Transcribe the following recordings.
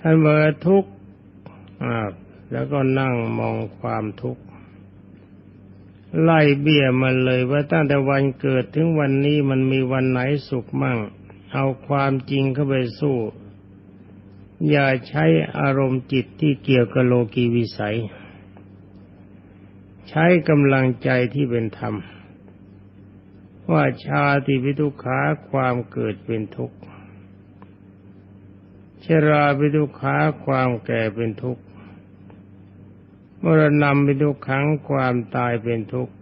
ท่านเบอร์ทุกข์แล้วก็นั่งมองความทุกข์ไล่เบี้ยมันเลยว่าตั้งแต่วันเกิดถึงวันนี้มันมีวันไหนสุขมั่ง เอาความจริงเข้าไปสู้ อย่าใช้อารมณ์จิตที่เกี่ยวกับโลกีวิสัย ใช้กำลังใจที่เป็นธรรม ว่าชาติวิทุขาความเกิดเป็นทุกข์ ชราวิทุขาความแก่เป็นทุกข์มรณะเป็นทุกขังความตายเป็นทุกข์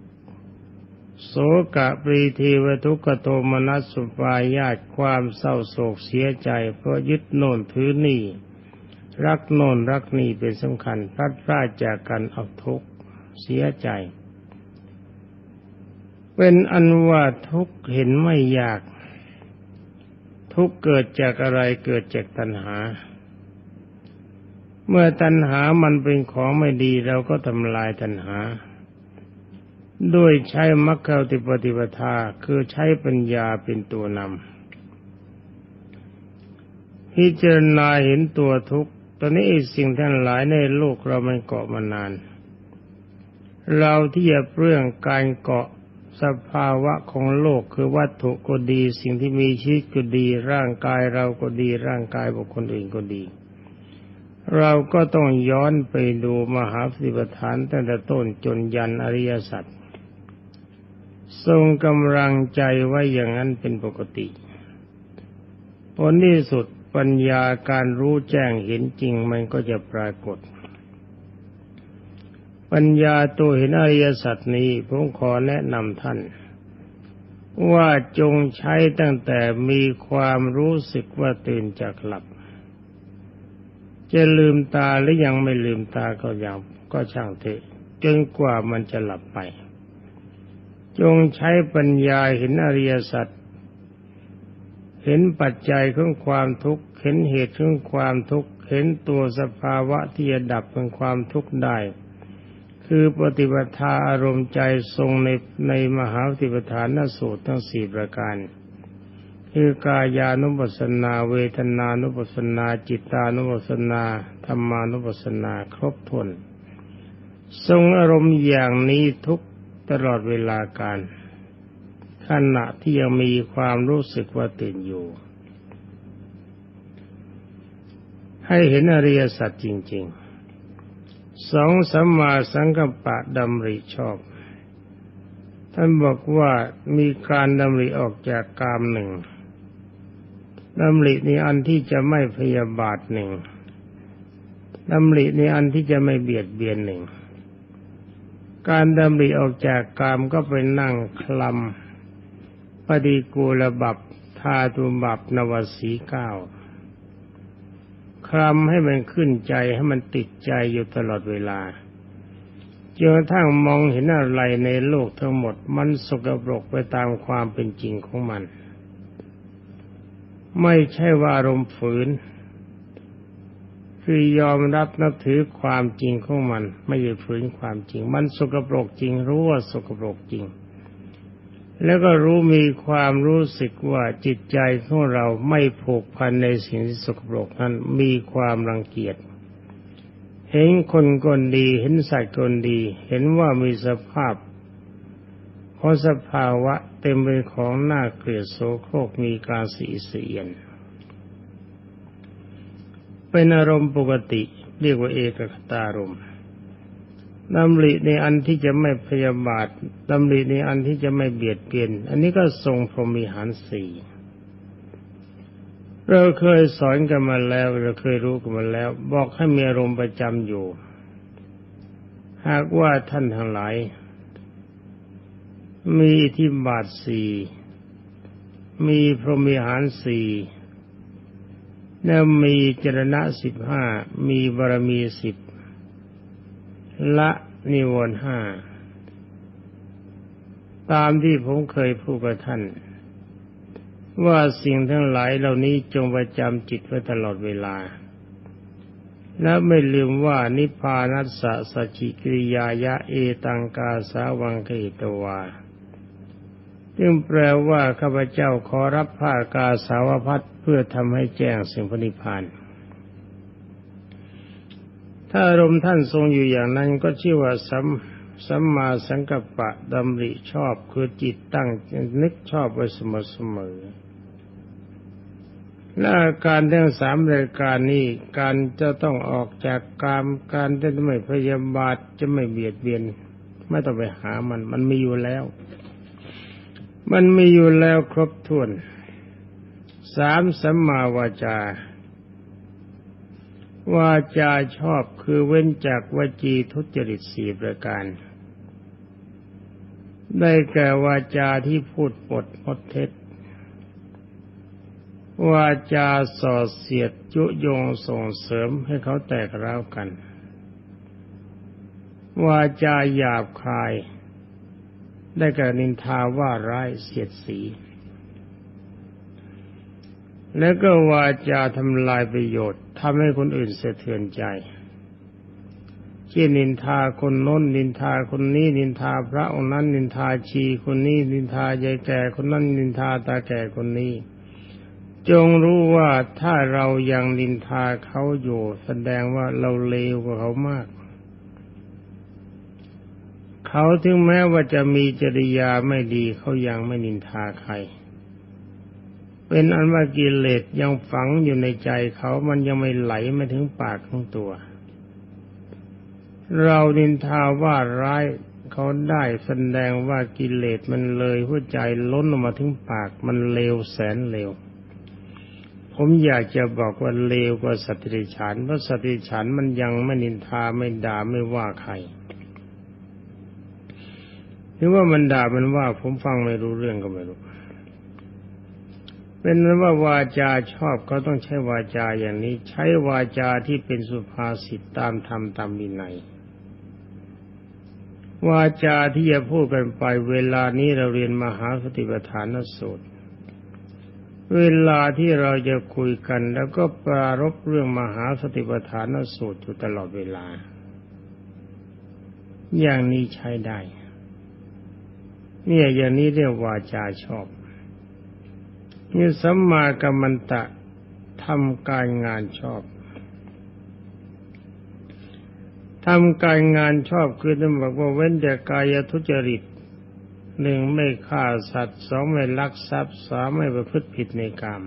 โสกะปรีทีวทุกขโทมนัสสุปายาตความเศร้าโศกเสียใจ เพราะยึดโน่นถือนี่ รักโน่นรักนี่เป็นสำคัญพลัดพรากจากกันเอาทุกข์เสียใจ เป็นอันว่าทุกข์เห็นไม่ยาก ทุกข์เกิดจากอะไรเกิดจากตัณหา เมื่อตัณหามันเป็นของไม่ดีเราก็ทำลายตัณหา ด้วยใช้มรรคติปฏิปทาคือใช้ปัญญาเป็นตัวนำพิจารณาเห็นตัวทุกข์ตอนนี้สิ่งทั้งหลายในโลกเรามันเกาะมานาน เราที่จะเรื่องการเกาะ สภาวะของโลกคือวัตถุก็ดี สิ่งที่มีชีวิตก็ดี ร่างกายเราก็ดี ร่างกายบุคคลอื่นก็ดี เราก็ต้องย้อนไปดูมหาสติปัฏฐานตั้งแต่ต้นจนยันอริยสัจทรงกำลังใจไว้อย่างนั้นเป็นปกติผลที่สุดปัญญาการรู้แจ้งเห็นจริงมันก็จะปรากฏ ปัญญาตัวเห็นอริยสัจนี้ผมขอแนะนำท่าน ว่าจงใช้ตั้งแต่มีความรู้สึกว่าตื่นจากหลับ จะลืมตาหรือยังไม่ลืมตาก็ยังก็ช่างเถอะจนกว่ามันจะหลับไป จงใช้ปัญญาเห็นอริยสัจเห็นปัจจัยของความทุกข์ เห็นเหตุของความทุกข์ เห็นตัวสภาวะที่จะดับเป็นความทุกข์ได้ คือปฏิบัติอารมณ์ใจทรงในในมหาปฏิปทานสูตรทั้งสี่ประการ คือกายานุปัสสนา เวทนานุปัสสนา จิตานุปัสสนาธรรมานุปัสสนาครบถ้วนทรงอารมณ์อย่างนี้ทุกตลอดเวลาการขณะที่ยังมีความรู้สึกว่าตื่นอยู่ ให้เห็นอริยสัจจริง ๆ สองสัมมาสังกัปปะดำริชอบ ท่านบอกว่ามีการดำริออกจากกามหนึ่งดำริในอันที่จะไม่พยาบาทหนึ่งดำริในอันที่จะไม่เบียดเบียนหนึ่ง การดำริออกจากกามก็ไปนั่งคลำปฏิกูลบับทาตุบับนวสีเก้า คลำให้มันขึ้นใจให้มันติดใจอยู่ตลอดเวลาจนกระทั่งมองเห็นอะไรในโลกทั้งหมด มันสกปรกไปตามความเป็นจริงของมัน ไม่ใช่ว่าอารมณ์ฝืน คือยอมรับนับถือความจริงของมัน ไม่ใช่ฝืนความจริง มันสกปรกจริงรู้ว่าสกปรกจริง แล้วก็รู้มีความรู้สึกว่าจิตใจของเราไม่ผูกพันในสิ่งสกปรกนั้นมีความรังเกียจ เห็นคนคนดี เห็นสัตว์คนดี เห็นว่ามีสภาพเพราะสภาวะเต็มไปของหน้าเกลียดโสโครกมีการสีเสียน เป็นอารมณ์ปกติเรียกว่าเอกคตารมณ์ ดำริในอันที่จะไม่พยาบาทดำริในอันที่จะไม่เบียดเบียน อันนี้ก็ทรงพรหมีหารสี่เราเคยสอนกันมาแล้ว เราเคยรู้กันมาแล้ว บอกให้มีอารมณ์ประจำอยู่ หากว่าท่านทั้งหลาย มีทิบาทสี่มีพรหมิหารสี่แล้วมีจรณะสิบห้ามีบารมีสิบละ นิวรณ์ห้าตามที่ผมเคยพูดกับท่าน ว่าสิ่งทั้งหลายเหล่านี้จงประจำจิตไว้ตลอดเวลา และไม่ลืมว่านิพพานัสสะสจิกิริยายะเอตังกาสาวังเกตวาจึงแปลว่าข้าพเจ้าขอรับผ้ากาสาวพัดเพื่อทำให้แจ้งสิ่งพนิพาน ถ้าอารมณ์ท่านทรงอยู่อย่างนั้นก็ชื่อว่าสัมสัมมาสังกัปปะดำริชอบคือจิตตั้งนึกชอบไว้เสมอเสมอและอาการทั้งสามรายการนี้การจะต้องออกจากกามการจะไม่พยาบาทจะไม่เบียดเบียน ไม่ต้องไปหามัน มันมีอยู่แล้ว มันมีอยู่แล้วครบถ้วนสามสัมมาวาจา วาจาชอบคือเว้นจากวจีทุจริตสี่ประการ ได้แก่วาจาที่พูดปดมดเท็จ วาจาส่อเสียดจุยงส่งเสริมให้เขาแตกร้าวกัน วาจาหยาบคาย ได้แก่นินทาว่าร้ายเสียดสี แล้วก็วาจาทำลายประโยชน์ ทำให้คนอื่นเสะเทือนใจเช่นนินทาคนน้น นินทาคนนี้นินทาพระองค์นั้น นินทาชีคนนี้ นินทายายแก่คนนั้น นินทาตาแก่คนนี้ จงรู้ว่าถ้าเรายังนินทาเขาอยู่ แสดงว่าเราเลวกว่าเขามาก เขาถึงแม้ว่าจะมีจริยาไม่ดีเขายังไม่นินทาใคร เป็นอันว่ากิเลสยังฝังอยู่ในใจเขามันยังไม่ไหลมาถึงปากของตัว เรานินทาว่าร้ายเขาได้แสดงว่ากิเลสมันเลยหัวใจล้นออกมาถึงปากมันเลวแสนเลวผมอยากจะบอกว่าเลวกว่าสติฉันเพราะสติฉันมันยังไม่นินทาไม่ด่าไม่ว่าใครหรือว่ามันด่ามันว่าผมฟังไม่รู้เรื่องก็ไม่รู้ เป็นนั้นว่าวาจาชอบก็ต้องใช้วาจาอย่างนี้ ใช้วาจาที่เป็นสุภาษิตตามธรรมตามวินัยวาจาที่จะพูดกันไป เวลานี้เราเรียนมหาสติปัฏฐานสูตร เวลาที่เราจะคุยกัน แล้วก็ปรารบเรื่องมหาสติปัฏฐานสูตรอยู่ตลอดเวลา อย่างนี้ใช้ได้ เนี่ยอย่างนี้เรียกวาจาชอบ นี่สัมมากัมมันตะทำการงานชอบทำการงานชอบคือท่านบอกว่าเว้นจากกายทุจริตหนึ่งไม่ฆ่าสัตว์สองไม่ลักทรัพย์สามไม่ประพฤติผิดในกรรม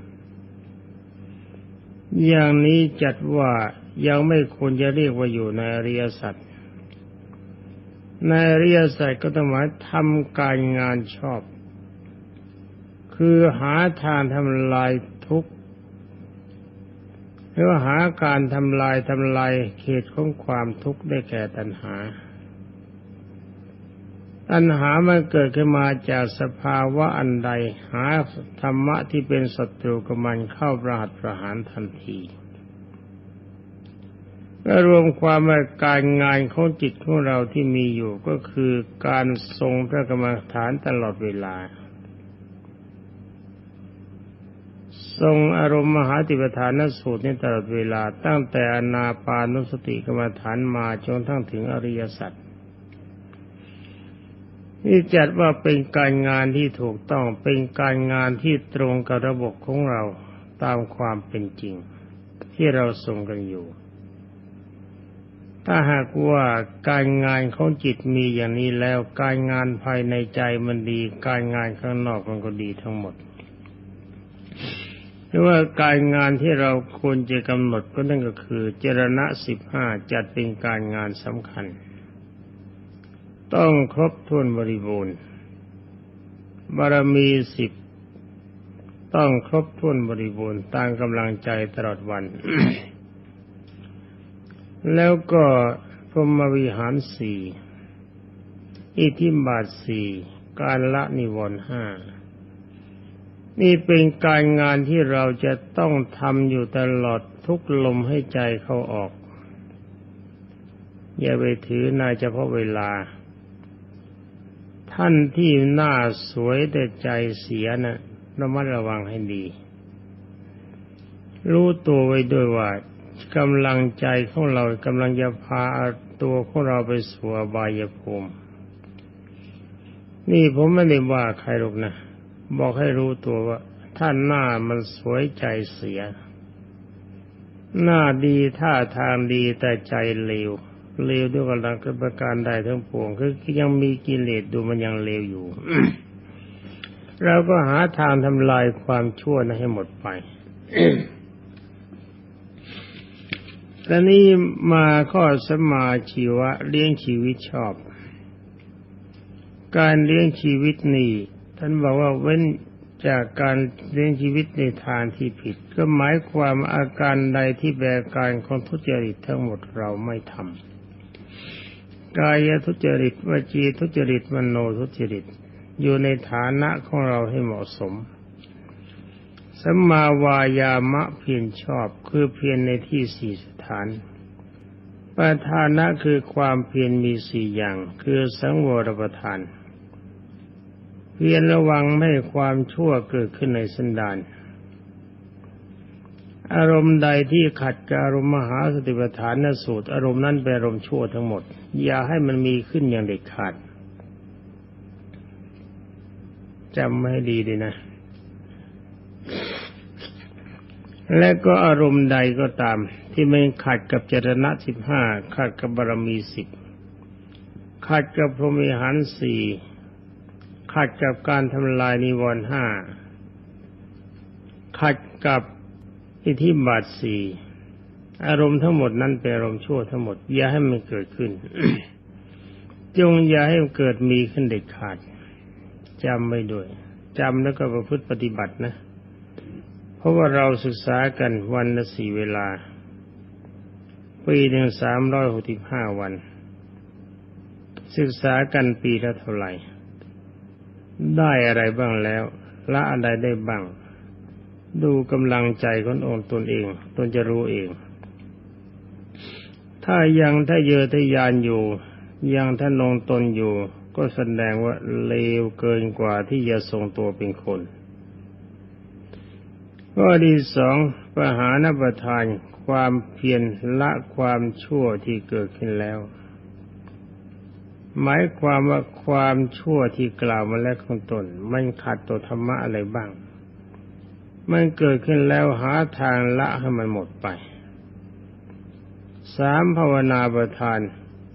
อย่างนี้จัดว่ายังไม่ควรจะเรียกว่าอยู่ในอริยสัจในอริยสัจก็ต้องหมายทำการงานชอบ คือหาทางทำลายทุกข์หรือหาการทำลายทำลายเขตของความทุกข์ได้แก่ตัณหา ตัณหามันเกิดขึ้นมาจากสภาวะอันใด หาธรรมะที่เป็นศัตรูกับมันเข้าประหัตประหารทันทีก็รวมความว่าการงานของจิตของเราที่มีอยู่ก็คือการทรงพระกรรมฐานตลอดเวลา ทรงอารมณ์มหาติปฐานสูตรในตลอดเวลาตั้งแต่อนาปานุสติกรรมฐานมาจนทั้งถึงอริยสัจนี่จัดว่าเป็นการงานที่ถูกต้องเป็นการงานที่ตรงกับระบบของเราตามความเป็นจริง ที่เราส่งกันอยู่ ถ้าหากว่าการงานของจิตมีอย่างนี้แล้ว การงานภายในใจมันดี การงานข้างนอกมันก็ดีทั้งหมด หรือว่าการงานที่เราควรจะกำหนดก็นั่นก็คือ เจรณะสิบห้าจัดเป็นการงานสำคัญ ต้องครบถ้วนบริบูรณ์ บารมีสิบต้องครบถ้วนบริบูรณ์ตามกำลังใจตลอดวัน แล้วก็พรหมวิหารสี่อิทธิบาทสี่การละนิวรณ์ห้า นี่เป็นการงานที่เราจะต้องทำอยู่ตลอดทุกลมให้ใจเขาออก อย่าไปถือนายเฉพาะเวลา ท่านที่หน้าสวยแต่ใจเสียนะ่ะระมัดระวังให้ดี รู้ตัวไว้ด้วยว่ากำลังใจของเรากำลังจะพาตัวของเราไปสู่บายภูมิ นี่ผมไม่ได้ว่าใครหรอกนะ บอกให้รู้ตัวว่าท่านหน้ามันสวยใจเสีย หน้าดีท่าทางดีแต่ใจเลวเลวด้วยกำลังประการใดทั้งปวงคือยังมีกิเลสดูมันยังเลวอยู่เราก็หาทางทำลายความชั่วนั้นให้หมดไปตอนนี้มาข้อสมาชีวะ เลี้ยงชีวิตชอบ การเลี้ยงชีวิตนี่ ท่านบอกว่าเว้นจากการเลี้ยงชีวิตในทางที่ผิด ก็หมายความอาการใดที่แบกการของทุจริตทั้งหมดเราไม่ทำกายทุจริตวจีทุจริตมโนทุจริต อยู่ในฐานะของเราให้เหมาะสมสัมมาวายามะเพียรชอบคือเพียรในที่สี่สถานประธานะคือความเพียรมีสี่อย่าง คือสังวรประทาน เพียรระวังไม่ให้ความชั่วเกิดขึ้นในสันดานอารมณ์ใดที่ขัดกับอารมณ์มหาสติปัฏฐานนสูตร อารมณ์นั้นเป็นอารมณ์ชั่วทั้งหมด อย่าให้มันมีขึ้นอย่างเด็ดขาดจำไม่ดีดีนะ และก็อารมณ์ใดก็ตาม ที่ไม่ขัดกับเจรณะสิบห้าขัดกับบารมีสิบขัดกับพรหมิหารสี่ ขัดกับการทำลายนิวรณ์ห้าขัดกับอิทธิบาทสี่อารมณ์ทั้งหมดนั้นเป็นอารมณ์ชั่วทั้งหมด อย่าให้มันเกิดขึ้น จงอย่าให้มันเกิดมีขึ้นเด็ดขาดจำไม่ด้วยจำแล้วก็ประพฤติปฏิบัตินะ เพราะว่าเราศึกษากันวันละสี่เวลา ปีหนึ่งสามร้อยหกสิบห้าวัน ศึกษากันปีละเท่าไหร่ ได้อะไรบ้างแล้ว ละอะไรได้บ้าง ดูกำลังใจขององตนเอง ตนจะรู้เอง ถ้ายังถ้าเยอทะยานอยู่ ยังท่านงตนอยู่ ก็แสดงว่าเลวเกินกว่าที่จะทรงตัวเป็นคนข้อที่สองปหานประทานความเพียรละความชั่วที่เกิดขึ้นแล้ว หมายความว่าความชั่วที่กล่าวมาแล้วของตน มันขัดต่อธรรมะอะไรบ้าง มันเกิดขึ้นแล้วหาทางละให้มันหมดไป สามภาวนาประทาน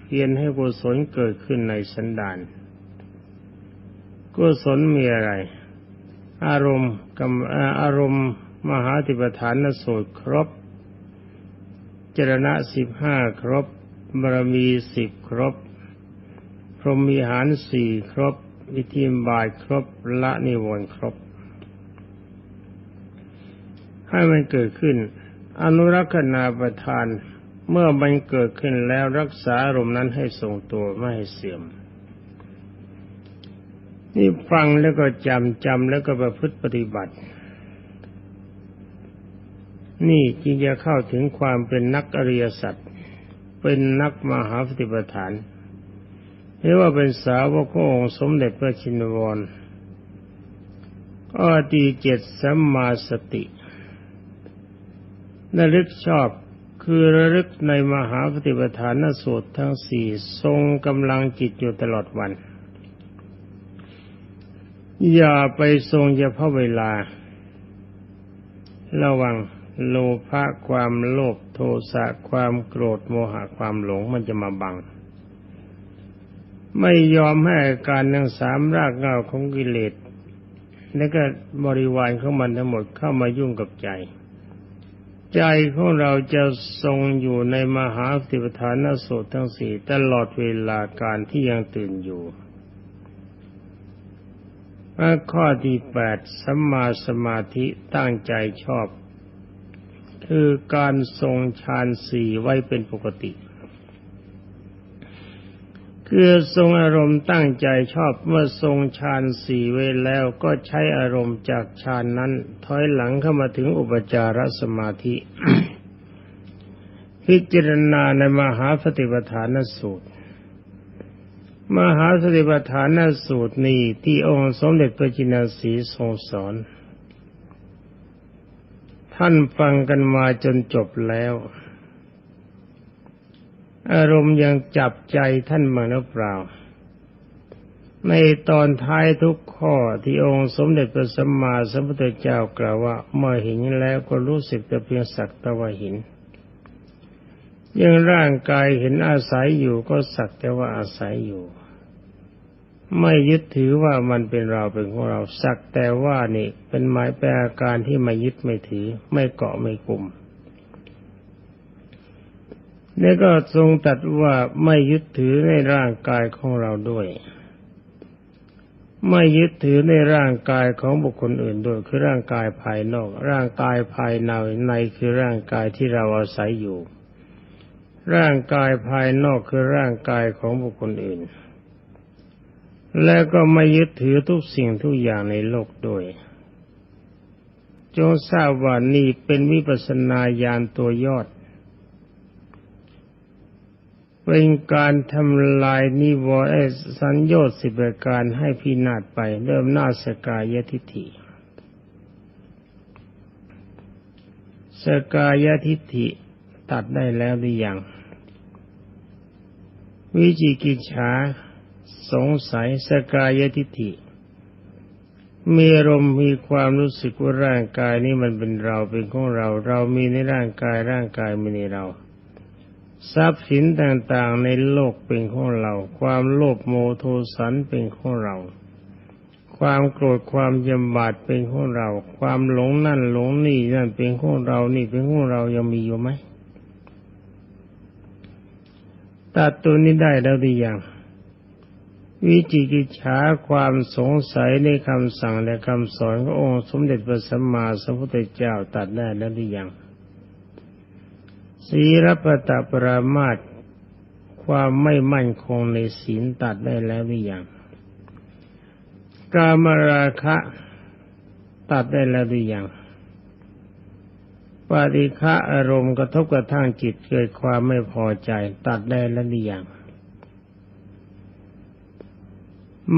เพียรให้กุศลเกิดขึ้นในสันดานกุศลมีอะไร อารมณ์กับอารมณ์ มหาติปฐานสูตรครบ เจรณะสิบห้าครบบารมีสิบครบ รหมีหารสี่ครบวิธีบายครบละนิวรณ์ครบ ให้มันเกิดขึ้น อนุรักษณาประทาน เมื่อมันเกิดขึ้นแล้วรักษาอารมณ์นั้นให้ทรงตัวไม่ให้เสื่อม นี่ฟังแล้วก็จำจำแล้วก็ประพฤติปฏิบัติ นี่จึงจะเข้าถึงความเป็นนักอริยสัจเป็นนักมหาปฏิปทาน เรียกว่าเป็นสาวกขององค์สมเด็จพระชินวรก็ดีเจ็ดสัมมาสติระลึกชอบคือระลึกในมหาปฏิปทานสูตรทั้งสี่ทรงกำลังจิตอยู่ตลอดวัน อย่าไปทรงเฉพาะเวลา ระวังโลภะความโลภโทสะความโกรธโมหะความหลงมันจะมาบัง ไม่ยอมให้การทั้งสามรากเงาของกิเลสและก็บริวารของมันทั้งหมดเข้ามายุ่งกับใจ ใจของเราจะทรงอยู่ในมหาสิปฐานสูตรทั้งสี่ตลอดเวลาการที่ยังตื่นอยู่ข้อที่แปดสัมมาสมาธิตั้งใจชอบ คือการทรงฌานสี่ไว้เป็นปกติ คือทรงอารมณ์ตั้งใจชอบเมื่อทรงฌานสี่ไว้แล้วก็ใช้อารมณ์จากฌานนั้น ถอยหลังเข้ามาถึงอุปจารสมาธิ พิจารณาในมหาสติปัฏฐานสูตร มหาสติปัฏฐานสูตรนี้ที่องค์สมเด็จพระจินสีทรงสอน ท่านฟังกันมาจนจบแล้ว อารมณ์ยังจับใจท่านมาหรือเปล่า ในตอนท้ายทุกข้อที่องค์สมเด็จพระสัมมาสัมพุทธเจ้ากล่าวว่า เมื่อเห็นแล้วก็รู้สึกแต่เพียงสักตะว่าห็นยังร่างกายเห็นอาศัยอยู่ก็สักแต่ว่าอาศัยอยู่ ไม่ยึดถือว่ามันเป็นเราเป็นของเราสักแต่ว่านี่เป็นหมายแปลอาการที่ไม่ยึดไม่ถือ ไม่เกาะไม่กลุ่ม นี่ก็ทรงตัดว่าไม่ยึดถือในร่างกายของเราด้วย ไม่ยึดถือในร่างกายของบุคคลอื่นด้วยคือร่างกายภายนอก ร่างกายภายในในคือร่างกายที่เราอาศัยอยู่ ร่างกายภายนอกคือร่างกายของบุคคลอื่น และก็ไม่ยึดถือทุกสิ่งทุกอย่างในโลกด้วยจงทราบว่านี่เป็นวิปัสสนาญาณตัวยอด เป็นการทำลายนิวรณ์สัญญาสิบประการให้พินาศไป เริ่มหน้าสกายทิฏฐิสกายทิฏฐิตัดได้แล้วหรือยัง วิจิกิจฉาสงสัยสกายทิฏฐิ มีอารมณ์มีความรู้สึกว่าร่างกายนี้มันเป็นเราเป็นของเรา เรามีในร่างกายร่างกายมีในเรา ทรัพย์สินต่างๆในโลกเป็นของเรา ความโลภโมโทสันเป็นของเรา ความโกรธความยำบาดเป็นของเรา ความหลงนั่นหลงนี่นั่นเป็นของเรา นี่เป็นของเรายังมีอยู่ไหมตัดตัวนี้ได้แล้วดีอย่างวิจิกิจฉาความสงสัยในคำสั่งและคำสอนขององค์สมเด็จพระสัมมาสัมพุทธเจ้าตัดได้แล้วดีอย่าง ศีรปตปรามาตความไม่มั่นคงในศีลตัดได้แล้วหรือยังกามราคะตัดได้แล้วหรือยังปฏิฆะอารมณ์กระทบกระทั่งจิตเกิดความไม่พอใจ ตัดได้แล้วหรือยัง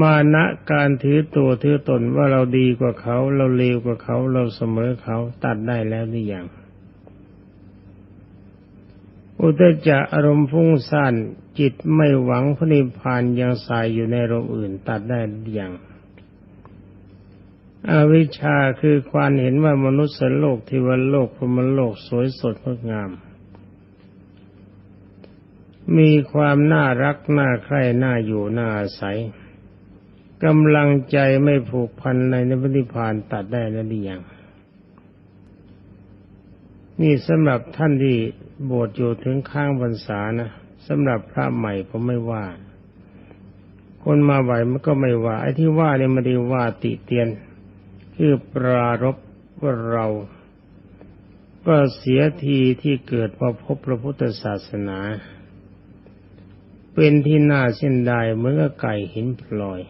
มานะการถือตัวถือตนว่าเราดีกว่าเขา เราเลวกว่าเขา เราเสมอเขา ตัดได้แล้วหรือยัง อุตจะอารมณ์ฟุ้งซ่านจิตไม่หวังพระนิพพานยังใสายอยู่ในอารมณ์อื่นตัดได้อย่างอวิชชาคือความเห็นว่ามนุษย์โลกที่วันโลกพรมโลกสวยสดงดงาม มีความน่ารักน่าใคร่น่าอยู่น่าอาศัยกำลังใจไม่ผูกพันในนิพพานตัดได้แล้วหรือยัง นี่สำหรับท่านที่บวชอยู่ถึงข้างพรรษานะสำหรับพระใหม่ผมไม่ว่า คนมาไหวมันก็ไม่ว่า ไอ้ที่ว่าเนี่ยไม่ได้ว่าติเตียน คือปรารบว่าเรา ก็เสียทีที่เกิดมาพบพระพุทธศาสนา เป็นที่น่าเส้นได้เหมือนกับไก่หินพลอย